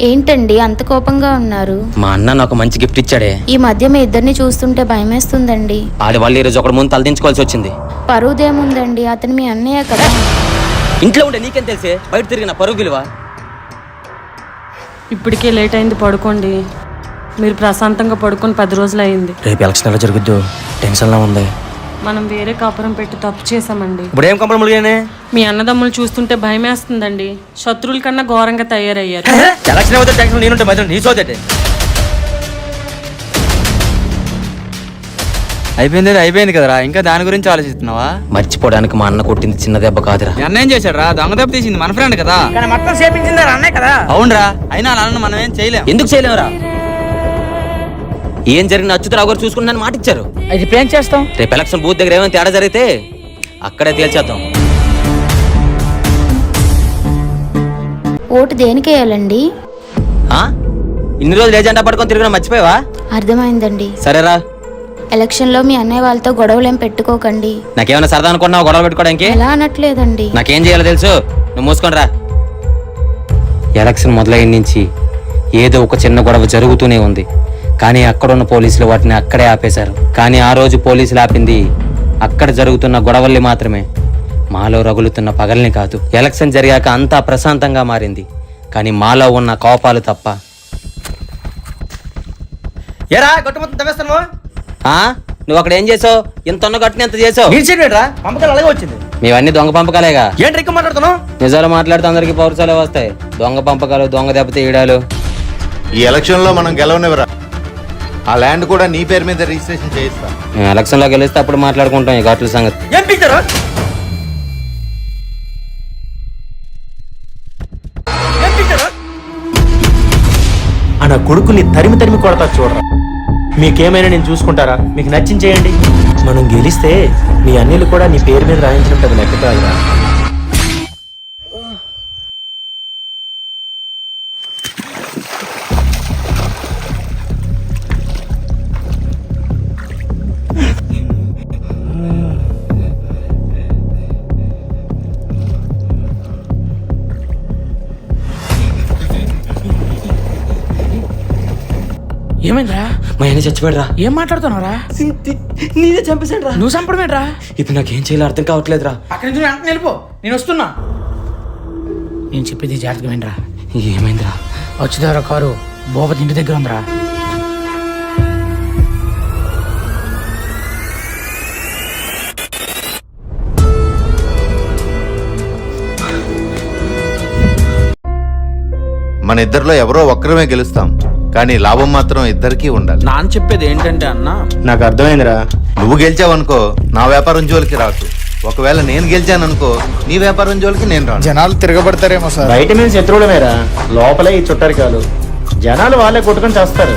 ఏంటండి అంత కోపంగా ఉన్నారు? మా అన్న నాకు మంచి గిఫ్ట్ ఇచ్చాడే. ఈ మధ్య మీ ఇద్దరిని చూస్తుంటే భయమేస్తుందండి. ఆడి వాళ్ళు ఈరోజు ఒకటి ముందు తలదించుకోవాల్సి వచ్చింది. పరువుదేముందండి అతను మీ అన్నయ్య కదా? ఇంట్లో ఉండే నీకేం తెలిసే? బయట తిరిగిన పరుగు విలువ. ఇప్పటికే లేట్ అయింది పడుకోండి. మీరు ప్రశాంతంగా పడుకొని పది రోజులు అయింది రేపు ఎలక్షన్ ఎలా జరుగుద్దు టెన్షన్లా ఉంది. మనం వేరే కాపురం పెట్టి తప్పు చేసామండి ఇప్పుడు ఏం కంపెనీ మీ అన్నదమ్ములు చూస్తుంటే భయమేస్తుందండి. శత్రువుల కన్నా ఘోరంగా తయారయ్యారు. ఎలక్షన్ అవుతే టెన్షన్ నేనుంటే మధ్య నీ సోదటే అయిపోయింది అయిపోయింది కదరా. ఇంకా దాని గురించి ఆలోచిస్తున్నావా? మర్చిపోవడానికి మా అన్న కొట్టింది చిన్న దెబ్బ కాదురా. అన్న ఏం చేశాడు రా దొంగ దెబ్బ తీసింది మన ఫ్రెండ్ కదా? మొత్తం చేపించింది అన్నే కదా. అవునరా. అయినా అలా మనం ఏం చేయలేం. ఎందుకు చేయలేవురా ఏం జరిగిన అచ్యుతరావు గారు చూసుకుంటానని మాట ఇచ్చారు. అది ఇప్పుడు ఏం చేస్తాం? రేపు ఎలక్షన్ బూత్ దగ్గర ఏమైనా తేడా జరిగితే అక్కడే తేల్చేద్దాం. ఓటు దేనికి వేయాలండి? ఆ? ఇన్ని రోజులు ఏజెండా పడుకొని తిరిగిన మర్చిపోయావా? అర్థమైందండి. సరేరా. ఎలక్షన్లో మీ అన్నయ్య వాళ్ళతో గొడవలేం పెట్టుకోకండి. నాకేమైనా సరదా అనుకున్నావు గొడవ పెట్టుకోవడానికి? ఎలా అనట్లేదండి. నాకేం చేయాలో తెలుసు. నువ్వు మూసుకొని రా ఎలక్షన్ మొదలైన నుంచి ఏదో ఒక చిన్న గొడవ జరుగుతూనే ఉంది. కానీ అక్కడున్న పోలీసులు వాటిని అక్కడే ఆపేశారు. కానీ ఆ రోజు పోలీసులు ఆపింది అక్కడ జరుగుతున్న గొడవల్ని మాత్రమే. మాలో రగులుతున్న పగల్ని కాదు. ఎలక్షన్ జరిగాక అంతా ప్రశాంతంగా మారింది. కానీ మాలో ఉన్న కోపాలు తప్ప. ఎరా గట్టు మొత్తం తవ్వేస్తాను ఆ? నువ్వు అక్కడ ఏం చేసావు? ఇంత ఉన్న గట్టుని ఎంత చేసావు? పంపకాలు అలాగే వచ్చింది. మేవన్నీ దొంగ పంపకాలేగా? ఏంటి మాట్లాడుతున్నావు? నిజాలు మాట్లాడితే అందరికి పౌరుషాలే వస్తాయి. దొంగ పంపకాలు దొంగ దెబ్బతీయడాలు. ఈ ఎలక్షన్లో మనం గెలవనివ్వరా? ఆ ల్యాండ్ కూడా నీ పేరు మీద రిజిస్ట్రేషన్ చేయిస్తా. మేము ఎలక్షన్లో గెలిస్తే అప్పుడు మాట్లాడుకుంటాం ఈ ఘాట్ల సంగతి. ఏం నా కొడుకుని తరిమి తరిమి కొడతా చూడరా. మీకేమైనా నేను చూసుకుంటారా? మీకు నచ్చింది చేయండి. మనం గెలిస్తే మీ అన్నిలు కూడా నీ పేరు మీద రాయించడం పెద్ద లెక్క కాదురా. ఏమైందిరా? మా ఆయన చచ్చిపోయాడురా. ఏం మాట్లాడుతున్నావురా? నేనే చంపేశాడు రా నువ్వు చంపడమేట్రా ఇప్పుడు నాకేం చేయాలో అర్థం కావట్లేదురా. అక్కడి నుంచి వెంటనే వెళ్ళిపో. నేను వస్తున్నా. నేను చెప్పేది జాగ్రత్తగా వినరా. ఏమైందిరా? వచ్చేదారా కారు? భూపతి ఇంటి దగ్గర ఉందిరా. మన ఇద్దరిలో ఎవరో ఒక్కరమే గెలుస్తాం. కానీ లాభం మాత్రం ఇద్దరికీ ఉండాలి. నాన్న చెప్పేది ఏంటంటే అన్న నాకు అర్థమైందిరా. నువ్వు గెలిచావనుకో నా వ్యాపారం జోలికి రాకు. ఒకవేళ నేను గెలిచాననుకో నీ వ్యాపారం జోలికి నేను రాను. జనాలు తిరగబడతారేమో సార్. బయట మీద శత్రువులమేరా. లోపలే ఈ చుట్టరికాలు జనాలు వాళ్ళే కొట్టుకొని చేస్తారు.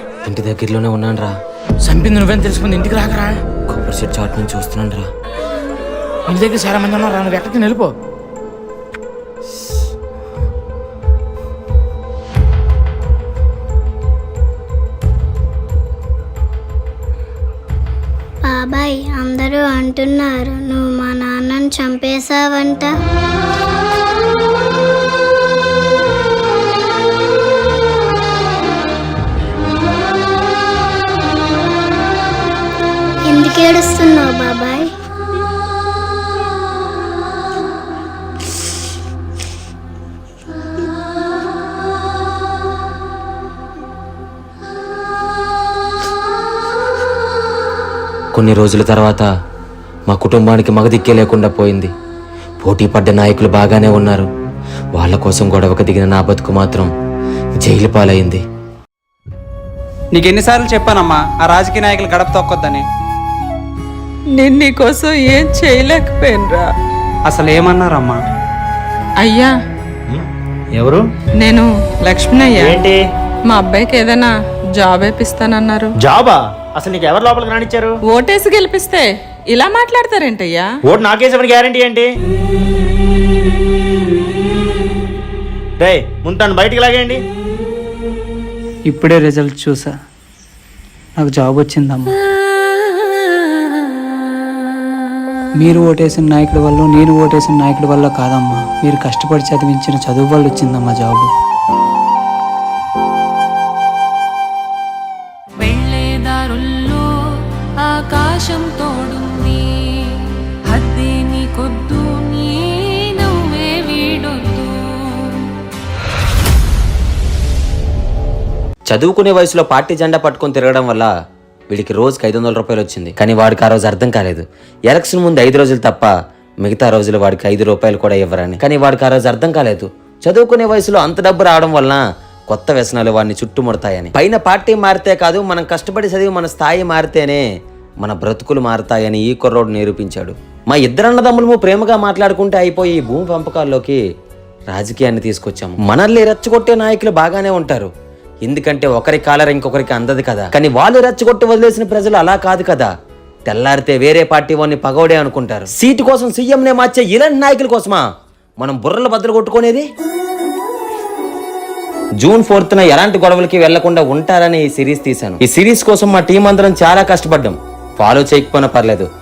ఇంటి దగ్గరలోనే ఉన్నాను రా చంపింది నువ్వేం తెలుసుకుంది? ఇంటికి రాకరా? కొబ్బరి చెట్టు చాటు నుంచి వస్తున్నాను రా ఇంటి దగ్గర చాలా మంది ఉన్నారా నువ్వు ఎక్కడికి వెళ్ళిపో. బాబాయ్ అందరూ అంటున్నారు నువ్వు మా నాన్నని చంపేశావంట. ఏడుస్తున్నావు బాబాయ్? కొన్ని రోజుల తర్వాత మా కుటుంబానికి మగదిక్కే లేకుండా పోయింది. పోటీ పడ్డ నాయకులు బాగానే ఉన్నారు. వాళ్ళ కోసం గొడవకు దిగిన నా బతుకు మాత్రం జైలు పాలైంది. నీకు ఎన్నిసార్లు చెప్పానమ్మా ఆ రాజకీయ నాయకులు గడప తొక్కొద్దని. నేను నీకోసం ఏం చేయలేకపోయినరా. అసలు ఏమన్నారమ్మా అయ్యా ఎవరు? నేను లక్ష్మణ్ అయ్యా ఏంటి? మా అబ్బాయికి ఏదైనా జాబ్ వేపిస్తానన్నారు. జాబా? అసలు నీకు ఎవరు లోపలికి రానిచ్చారు? ఓటేసి గెలిపిస్తే ఇలా మాట్లాడతారేంటయ్యా? ఓటు నాకేసేమని గ్యారంటీ ఏంటి? రే ముందు తను బయటికి లాగేయండి. ఇప్పుడే రిజల్ట్ చూసా. నాకు జాబ్ వచ్చిందమ్మా. మీరు ఓటేసిన నాయకుడి వల్ల నేను ఓటేసిన నాయకుడి వల్ల కాదమ్మా. మీరు కష్టపడి చదివించిన చదువు వల్ల వచ్చిందమ్మా జాబు. వెళ్ళేదారుల్లో ఆకాశం తోడుంది. హద్దే నీకొద్దు నీ నువ్వే వీడొద్దు. చదువుకునే వయసులో పార్టీ జెండా పట్టుకొని తిరగడం వల్ల వీడికి రోజుకి ఐదు వందల రూపాయలు వచ్చింది. కానీ వాడికి ఆ రోజు అర్థం కాలేదు. ఎలక్షన్ ముందు ఐదు రోజులు తప్ప మిగతా రోజులు వాడికి ఐదు రూపాయలు కూడా ఇవ్వరని. కానీ వాడికి ఆ రోజు అర్థం కాలేదు. చదువుకునే వయసులో అంత డబ్బు రావడం వలన కొత్త వ్యసనాలు వాడిని చుట్టుముడతాయని. పైన పార్టీ మారితే కాదు మనం కష్టపడి చదివి మన స్థాయి మారితేనే మన బ్రతుకులు మారతాయని ఈ కుర్రోడు నిరూపించాడు. మా ఇద్దరు అన్నదమ్ములము ప్రేమగా మాట్లాడుకుంటే అయిపోయి ఈ భూమి పంపకాల్లోకి రాజకీయాన్ని తీసుకొచ్చాము. మనల్ని రెచ్చగొట్టే నాయకులు బాగానే ఉంటారు. ఎందుకంటే ఒకరి కాలర ఇంకొకరికి అందదు కదా. కానీ వాళ్ళు రెచ్చగొట్టి వదిలేసిన ప్రజలు అలా కాదు కదా. తెల్లారితే వేరే పార్టీ వాడిని పగోడే అనుకుంటారు. సీటు కోసం సీఎంనే మార్చే ఇలాంటి నాయకుల కోసమా? మనం బుర్రలు బద్దలు కొట్టుకునేది? జూన్ ఫోర్త్న ఎలాంటి గొడవలకి వెళ్ళకుండా ఉంటారని ఈ సిరీస్ తీశాను. ఈ సిరీస్ కోసం మా టీం అందరం చాలా కష్టపడ్డాం. ఫాలో చేయకపోయినా పర్లేదు.